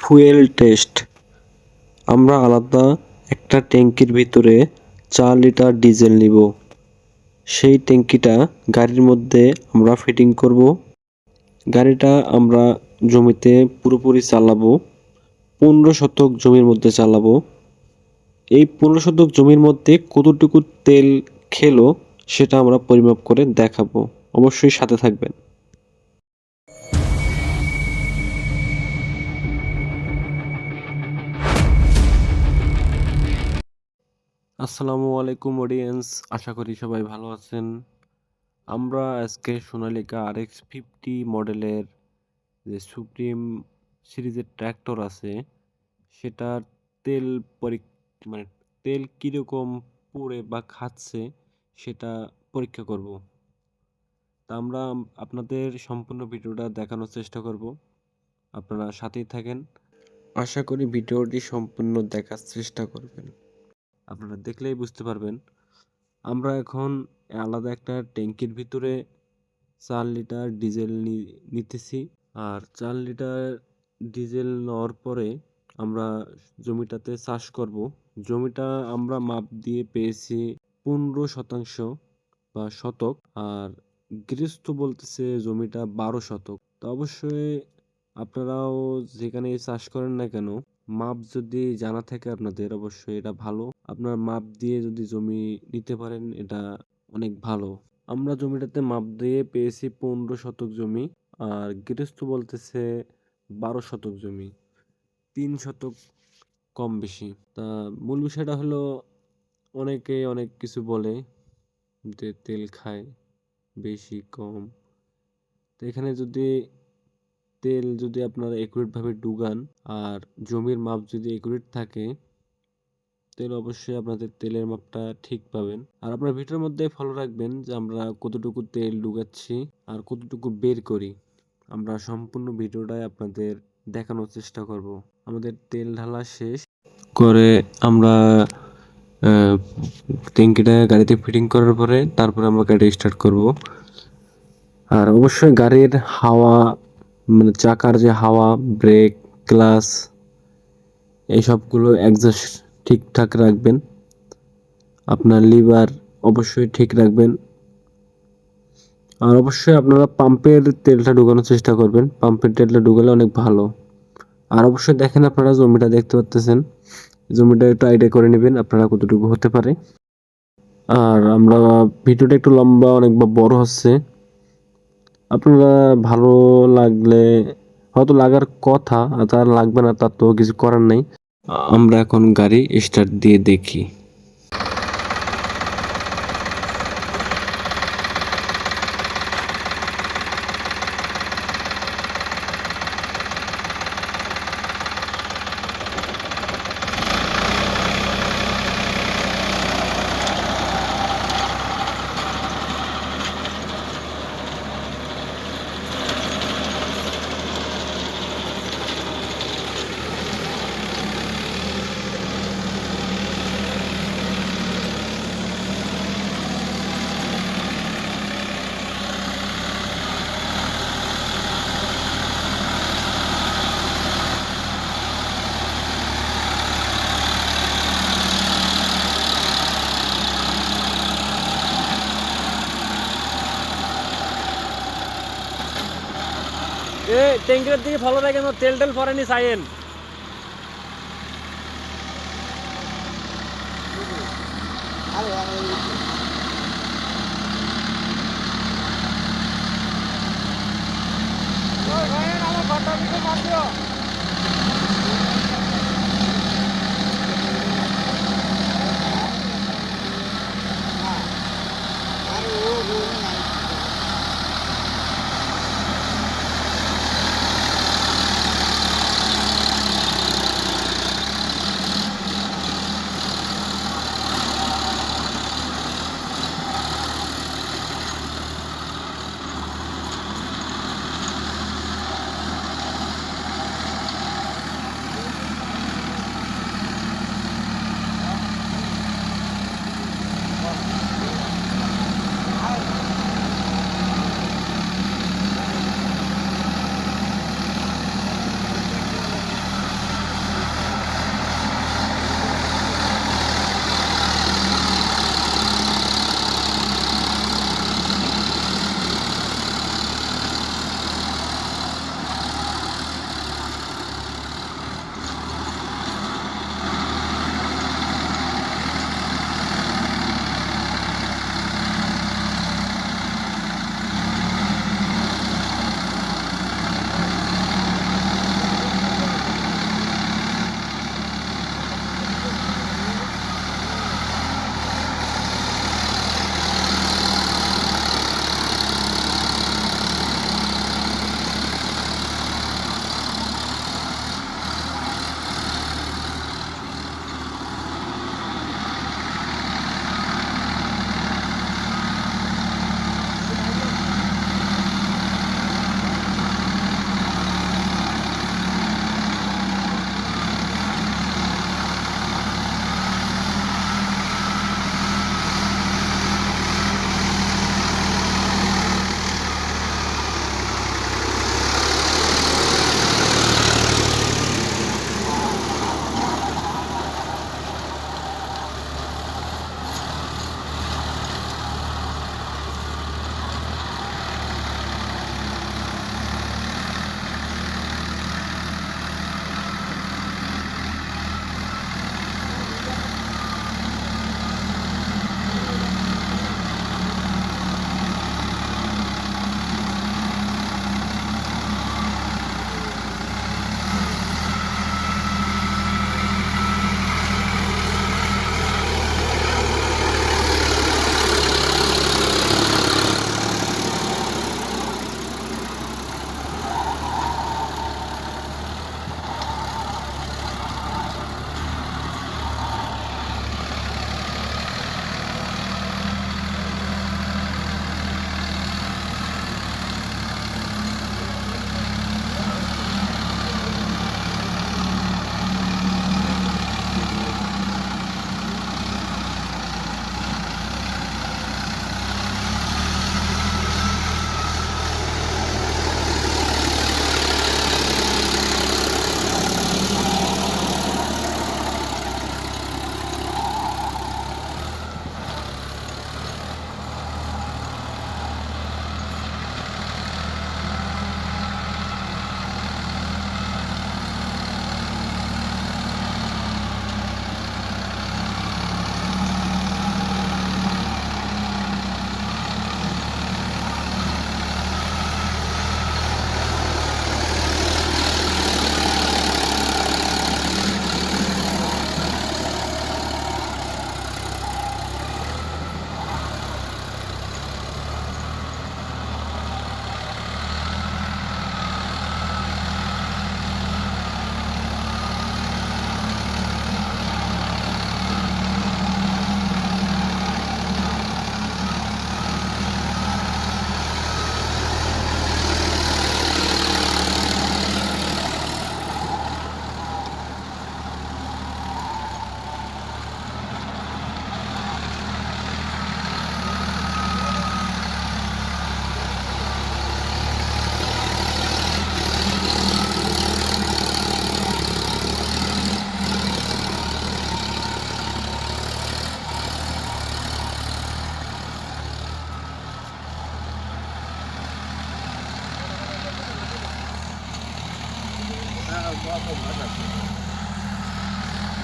Fuel test. আমরা আলাদা একটা ট্যাঙ্কির ভিতরে চার লিটার ডিজেল নিব। সেই ট্যাঙ্কিটা গাড়ির মধ্যে আমরা ফিটিং করব। গাড়িটা আমরা জমিতে পুরোপুরি চালাবো। পনেরো শতক জমির মধ্যে চালাবো। এই পনেরো শতক জমির মধ্যে কতটুকু তেল খেলো সেটা আমরা পরিমাপ করে দেখাবো। অবশ্যই সাথে থাকবেন। আসসালামু আলাইকুম অডিয়েন্স আশা করি সবাই ভালো আছেন। আমরা আজকে সোনালিকা আর এক্স ফিফটি মডেলের যে সুপ্রিম সিরিজের ট্র্যাক্টর আছে, সেটার তেল পরীক মানে তেল কীরকম পুড়ে বা খাচ্ছে, সেটা পরীক্ষা করব। তা আমরা আপনাদের সম্পূর্ণ ভিডিওটা দেখানোর চেষ্টা করব। আপনারা সাথেই থাকেন। আশা করি ভিডিওটি সম্পূর্ণ দেখার চেষ্টা করবেন। আপনারা দেখলেই বুঝতে পারবেন। আমরা এখন আলাদা একটা ট্যাঙ্কির ভিতরে চার লিটার ডিজেল নিতেছি। আর চার লিটার ডিজেল নেওয়ার পরে আমরা জমিটাতে চাষ করব। জমিটা আমরা মাপ দিয়ে পেয়েছি পনেরো শতাংশ বা শতক। আর গৃহস্থ বলতেছে জমিটা বারো শতক। তো অবশ্যই আপনারাও যেখানে চাষ করেন না কেন মাপ যদি জানা থাকে আপনাদের, অবশ্যই এটা ভালো। আপনার মাপ দিয়ে যদি জমি নিতে পারেন, এটা অনেক ভালো। আমরা জমিটাতে মাপ দিয়ে পেয়েছি পনেরো শতক জমি, আর গৃহস্থ বলতেছে বারো শতক জমি, তিন শতক কম বেশি। তা মূল বিষয়টা হলো, অনেকে অনেক কিছু বলে যে তেল খায় বেশি কম। তো এখানে যদি তেল যদি আপনারা একুরেটভাবে ডুগান আর জমির মাপ যদি একুরেট থাকে, তাহলে অবশ্যই আপনাদের তেলের মাপটা ঠিক পাবেন। আর আপনার ভিডিওর মধ্যে ফলো রাখবেন যে আমরা কতটুকু তেল ডুগাচ্ছি আর কতটুকু বের করি। আমরা সম্পূর্ণ ভিডিওটাই আপনাদের দেখানোর চেষ্টা করব। আমাদের তেল ঢালা শেষ। করে আমরা ট্যাঙ্কিটা গাড়িতে ফিটিং করার পরে তারপরে আমরা গাড়ি স্টার্ট করব। আর অবশ্যই গাড়ির হাওয়া মানে চাকার যে হাওয়া ব্রেক ক্লাস এই সবগুলো অ্যাডজাস্ট ঠিকঠাক রাখবেন। আপনার লিভার অবশ্যই ঠিক রাখবেন। আর অবশ্যই আপনারা পাম্পের তেলটা ঢুকানোর চেষ্টা করবেন। পাম্পের তেলটা ঢুকালে অনেক ভালো। আর অবশ্যই দেখেন আপনারা জমিটা দেখতে পাচ্তেছেন। জমিটা একটু আইডিয়া করে নেবেন আপনারা কতটুকু হতে পারে। আর আমরা ভিডিওটা একটু লম্বা অনেক বড় হচ্ছে। আপনারা ভালো লাগলে হয়তো লাগার কথা, আর লাগবে না তার তো কিছু করার নেই। আমরা এখন গাড়ি স্টার্ট দিয়ে দেখি। ট্যাঙ্কের দিকে ফলো রাখেন তেল টেল পরেনি সাইন আমার ঘরটা দিকে মাত্র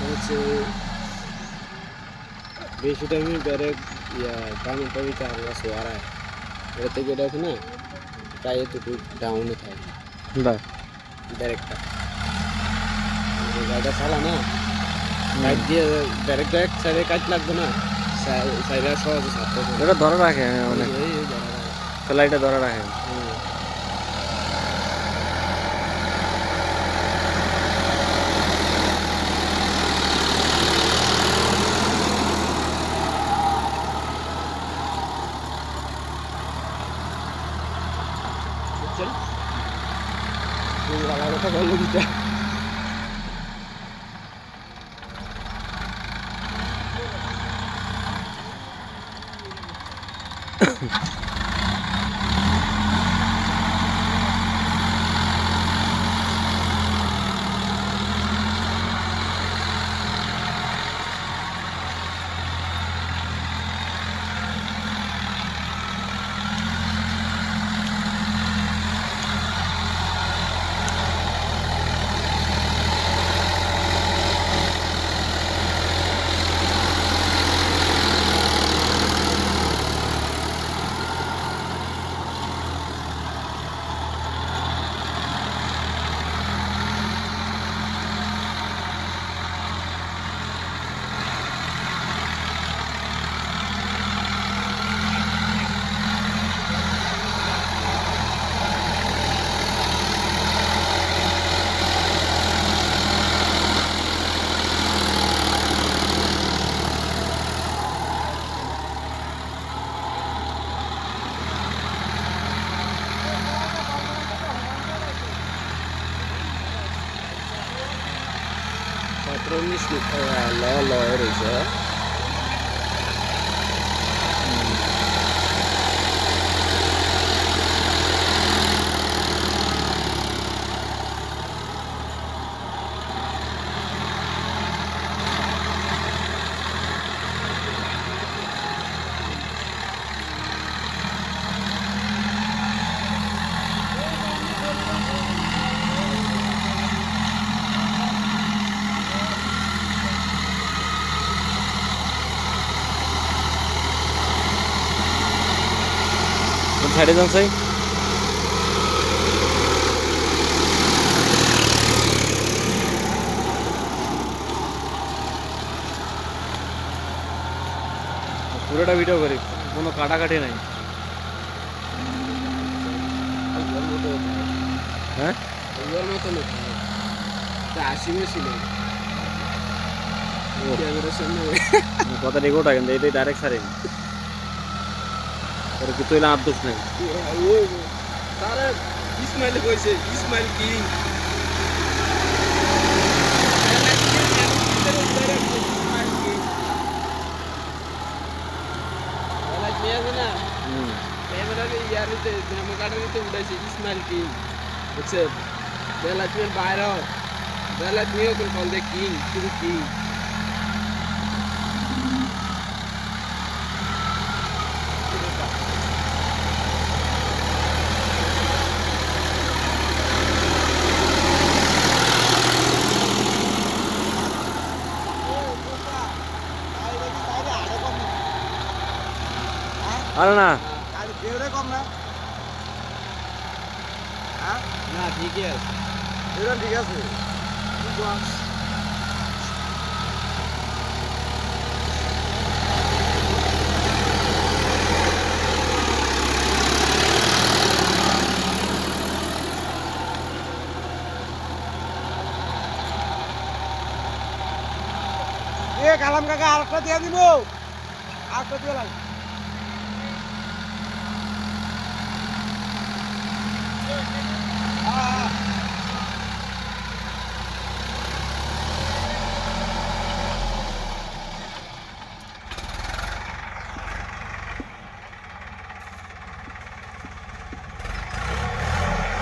হচ্ছে বেশি টাইমে ব্যারেক ইয়া গ্রামের টাইমে চার মাস ওয়ারায় এটা থেকে এটা আছে না প্রায় এতটুকু ডাউনে থাকে বা ব্যারেকটা যে গাড়িটা চালা না সাইড দিয়ে ব্যারেকটা এক সাইডে কাজ লাগবে না সাইডে সহজে ছাড়তে হবে এটা ধরে রাখে হ্যাঁ, অনেক এই এই ধরা যায়। ফ্লাইটে ধরে রাখে condition Allah Allah ereceği. সাইডে যান সাই পুরোটা ভিডিও করি কোনো কাটাকাটি নাই। হ্যাঁ? কথা রেকর্ড কিন্তু এটাই ডাইরেক্ট সারেনি। তোর কিছু হইলে আব্দুস নেই ও তারা ইসমাইল কইছে ইসমাইল কিং হুম ক্যামেরাতে ইয়ারিতে জামা কাটারিতে উঠাইছে ইসমাইল কিং বুঝছে বেলা তুমি বাইরে বেলা তুমিও কোন কল দে কিং তুমি কিং আরে না না ঠিকই আছে ঠিক আছে এ কালাম কাকা আরেকটা দিয়ে দিব আরেকটা দিয়ে লাগ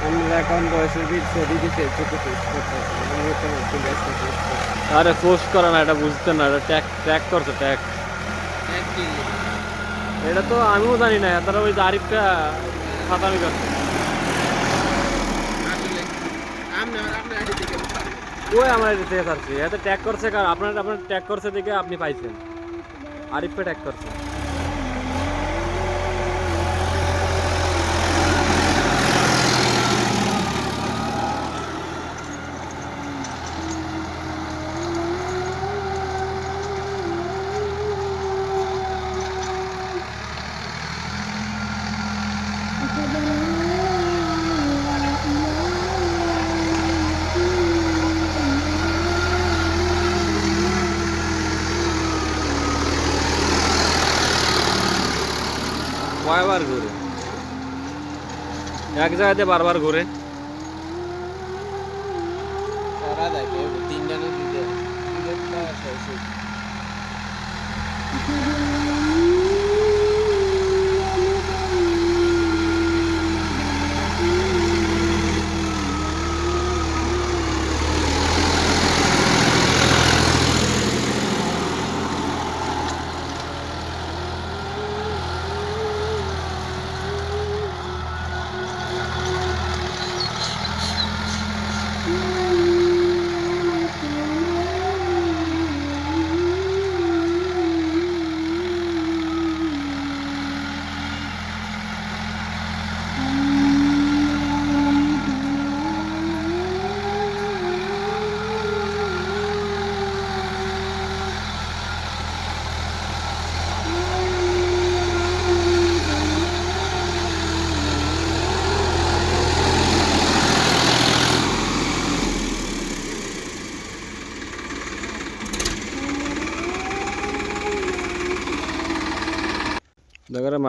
আমরা এখন আরে পোস্ট করে না, এটা বুঝতে না, এটা ট্যাগ ট্র্যাক করছে ট্যাগ এটা তো আমিও জানি না তারা ওই আরিফটা ফাতামি করছে। ওই আমার এটা থেকে ছাড়ছি এতে ট্যাগ করছে কার, আপনার আপনার ট্যাগ করছে দেখে আপনি পাইছেন। আরিফকে ট্যাগ করছে কয়বার ঘুরে এক জায়গাতে বারবার ঘুরে।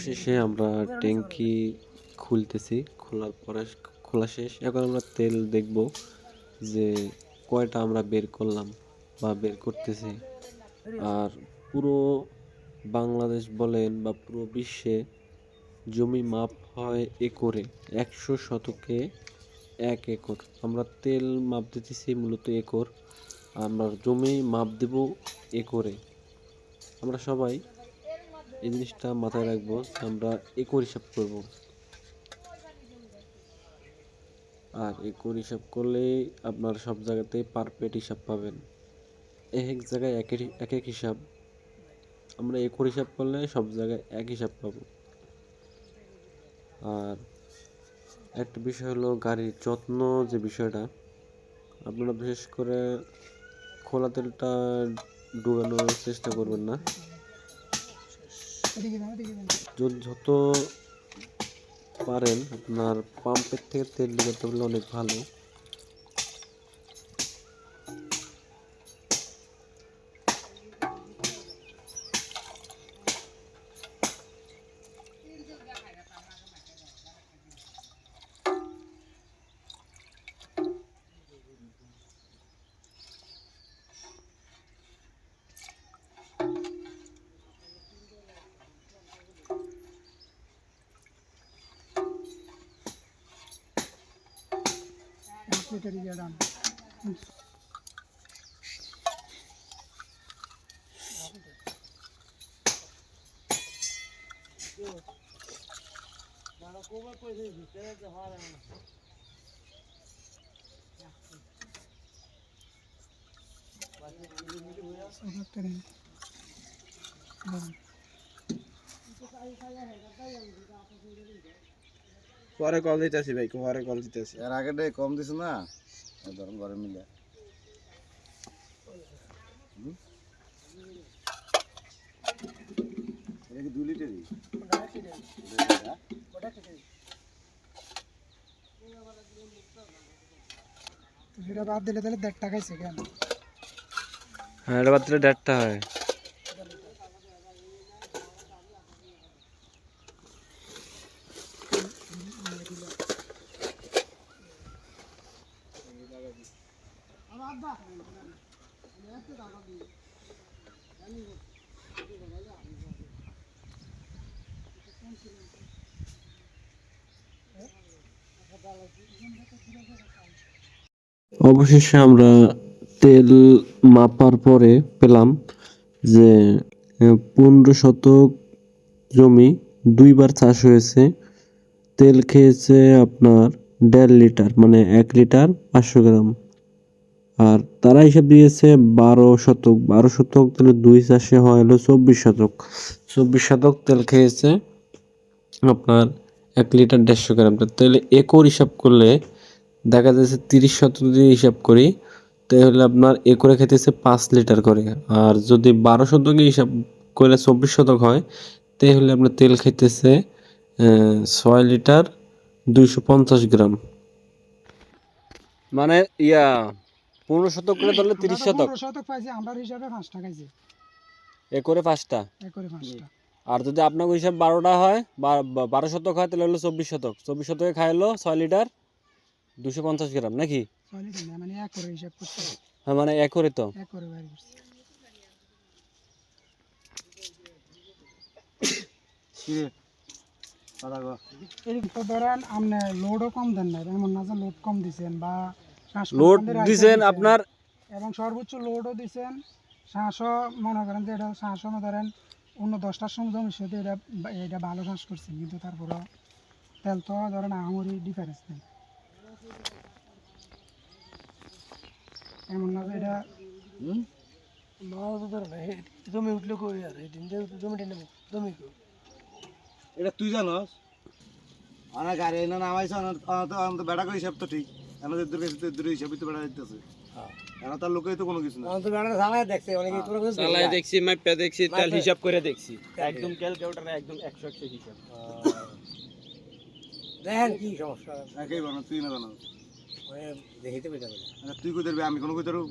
অবশেষে আমরা ট্যাঙ্কি খুলতেছি। খোলার পরে খোলা শেষ। এখন আমরা তেল দেখব যে কয়টা আমরা বের করলাম বা বের করতেছি। আর পুরো বাংলাদেশ বলেন বা পুরো বিশ্বে জমি মাপ হয় একরে, একশো শতকে এক একর। আমরা তেল মাপ দিতেছি মূলত একর। আমরা জমি মাপ দেব একরে। আমরা সবাই এই জিনিসটা মাথায় রাখব, আমরা একর হিসাব করব। আর একর হিসাব করলে আপনার সব জায়গাতে পারফেক্ট হিসাব পাবেন। এক এক জায়গায় এক এক হিসাব। আমরা একর হিসাব করলে সব জায়গায় এক হিসাব পাবো। আর একটা বিষয় হলো গাড়ির যত্ন যে বিষয়টা, আপনারা বিশেষ করে খোলা তেলটা ডুবানোর চেষ্টা করবেন না। যত- যত পারেন আপনার পাম্পের থেকে তেল ডুবাতে পারলে অনেক ভালো। পরে কল দিতেছি ভাই পরে কল দিতেছি। এর আগে কম দিছ না? ধরুন ঘরে এটা কি দুই লিটারই সেটা বাদ দিলে তাহলে দেড় টাকাইছে কেন হ্যাঁ এটা বাদ দিলে দেড়টা হয় অবশেষে আমরা তেল মাপার পরে পেলাম যে পনেরো শতক জমি দুইবার চাষ হয়েছে। তেল খেয়েছে আপনার দেড় লিটার মানে এক লিটার পাঁচশো গ্রাম। আর তারা হিসাব দিয়েছে বারো শতক বারো শতক তাহলে দুই চাষে হয় হলো চব্বিশ শতক। চব্বিশ শতক তেল খেয়েছে আপনার এক লিটার দেড়শো গ্রাম। তাহলে একর হিসাব করলে দেখা যাচ্ছে তিরিশ শতক যদি হিসাব করি তাহলে আপনার একরে খেতেছে পাঁচ লিটার করে। আর যদি বারো শতকে হিসাব করলে চব্বিশ শতক হয় তাহলে আপনার তেল খেতেছে ছয় লিটার দুইশো পঞ্চাশ গ্রাম। মানে ইয়া পনেরো শতক করে ধরলে তিরিশ শতক। শতক পাইছি আমরা হিসাবে করে পাঁচটা? একরে পাঁচটা। আর যদি আপনার হিসাব বারোটা হয় বারো শতক হয় তাহলে হলো চব্বিশ শতক। চব্বিশ শতকে খাইলো ছয় লিটার দুশো পঞ্চাশ গ্রাম নাকি? মানে এক করে হিসাব করছে হ্যাঁ মানে এক করে তো। এক করে বাইর করছে। তো ধরেন আপনি লোডও কম দেন না এমন না যে লোড কম দিছেন বা শ্বাস লোড দিছেন আপনার? এবং সর্বোচ্চ লোডও দিছেন শ্বাসও মনে করেন যে এটা শ্বাসও ধরেন অন্য দশটার সময় জমির সাথে এটা এটা ভালো শ্বাস করছেন কিন্তু তারপরে তেল তো ধরেন আহামরি ডিফারেন্স নেই। এমন না যে এটা জমি উঠলে কই আর? জমিটা নেব জমি এটা তুই জানস? আমার গাড়ি এনে নামাইছে তো বেড়া করে হিসাব তো ঠিক। আমাদের দূর কাছে হিসাবই তো বেড়া দিতেছে। এখন তার লোকেই তো কোনো কিছু না। চালাই দেখছি মাইপা দেখছি তেল হিসাব করে দেখছি। একদম ক্যালকুলেটরে একদম একশো একশো হিসাব। দেখেন কি সমস্যা। একই বানাও তুই না বানাও দেখিতে পেতে তুই কই ধরবি? আমি কোনো কই ধরব?